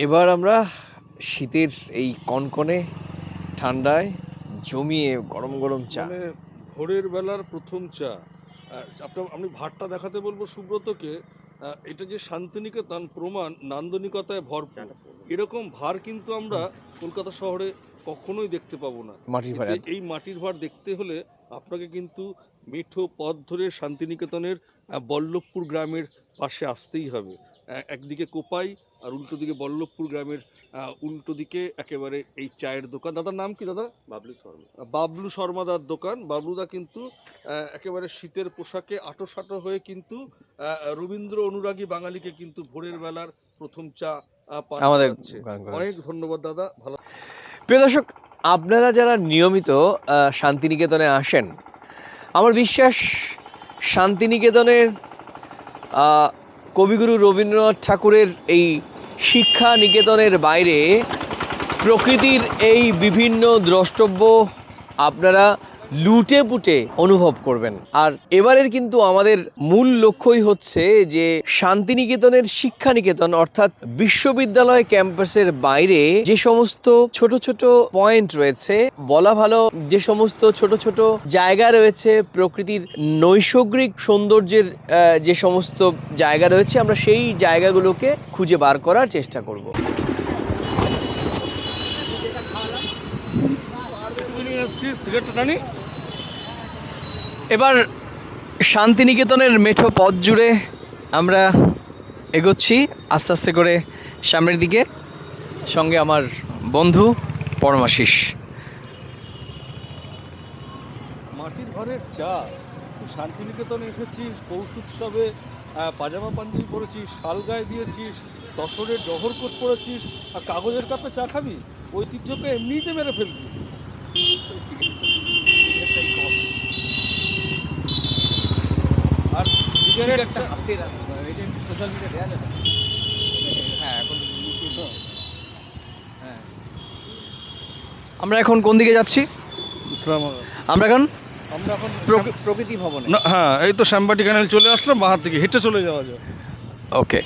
এবার আমরা শীতের এই কনকনে ঠান্ডায় জমিয়ে গরম গরম চা। মানে ভোরের বেলার প্রথম চা। আপনার আমি ভাতটা দেখাতে বলব সুব্রতকে। এটা যে শান্তিনিকেতন প্রমাণ নান্দনিকতায় ভরপুর। এরকম ভার কিন্তু আমরা কলকাতা শহরে কখনোই দেখতে পাবো না। মাটির ভাড়া এই- মাটির ভার দেখতে হলে আপনাকে কিন্তু মিঠো পথ ধরে শান্তিনিকেতনের বল্লভপুর গ্রামের পাশে আসতেই হবে। আহ, একদিকে কোপাই আর উল্টো দিকে বল্লভপুর গ্রামের আহ, উল্টো দিকে একেবারে এই চায়ের দোকান। দাদার নাম কি দাদা? বাবলু শর্মা। বাবলু শর্মাদার দোকান। বাবলুদা কিন্তু আহ, একেবারে শীতের পোশাকে আটো সাটো হয়ে কিন্তু আহ, রবীন্দ্র অনুরাগী বাঙালিকে কিন্তু ভোরের বেলার প্রথম চা আমাদের অনেক ধন্যবাদ দাদা। ভালো প্রিয় দর্শক আপনারা যারা নিয়মিত আহ, শান্তিনিকেতনে আসেন আমার বিশ্বাস শান্তিনিকেতনের কবিগুরু রবীন্দ্রনাথ ঠাকুরের এই শিক্ষা নিকেতনের বাইরে প্রকৃতির এই বিভিন্ন দ্রষ্টব্য আপনারা লুটে পুটে অনুভব করবেন। আর এবারের কিন্তু আমাদের মূল লক্ষ্যই হচ্ছে যে শান্তিনিকেতনের শিক্ষা নিকেতন অর্থাৎ বিশ্ববিদ্যালয় ক্যাম্পাসের বাইরে যে সমস্ত ছোট ছোট পয়েন্ট রয়েছে, বলা ভালো যে সমস্ত ছোট ছোট জায়গা রয়েছে, প্রকৃতির নৈসর্গিক সৌন্দর্যের যে সমস্ত জায়গা রয়েছে, আমরা সেই জায়গাগুলোকে খুঁজে বার করার চেষ্টা করব। সিগারেটটা টানি এবার শান্তিনিকেতনের মেঠো পথ জুড়ে আমরা এগোচ্ছি আস্তে আস্তে করে সামনের দিকে। সঙ্গে আমার বন্ধু পরমাশিস। মাটির ঘরের চা শান্তিনিকেতনে এসেছিস, পৌষ উৎসবে পাজামা পাঞ্জাবি পরেছিস শাল গায়ে দিয়েছিস তসরের জহর কোট পরেছিস, আর কাগজের কাপে চা খাবি? ঐতিহ্যকে এমনিতে মেরে ফেলবি। সিগারেটটা সোশ্যাল মিডিয়া দেওয়া যাবে। হ্যাঁ এখন তো হ্যাঁ। আমরা এখন কোন দিকে যাচ্ছি? ইসলাম আমরা এখন আমরা এখন প্রক- প্রকৃতি ভবন। না হ্যাঁ এই তো শ্যামবাটি ক্যানেল চলে আসলাম বাহার থেকে হেঁটে চলে যাওয়া যায় ওকে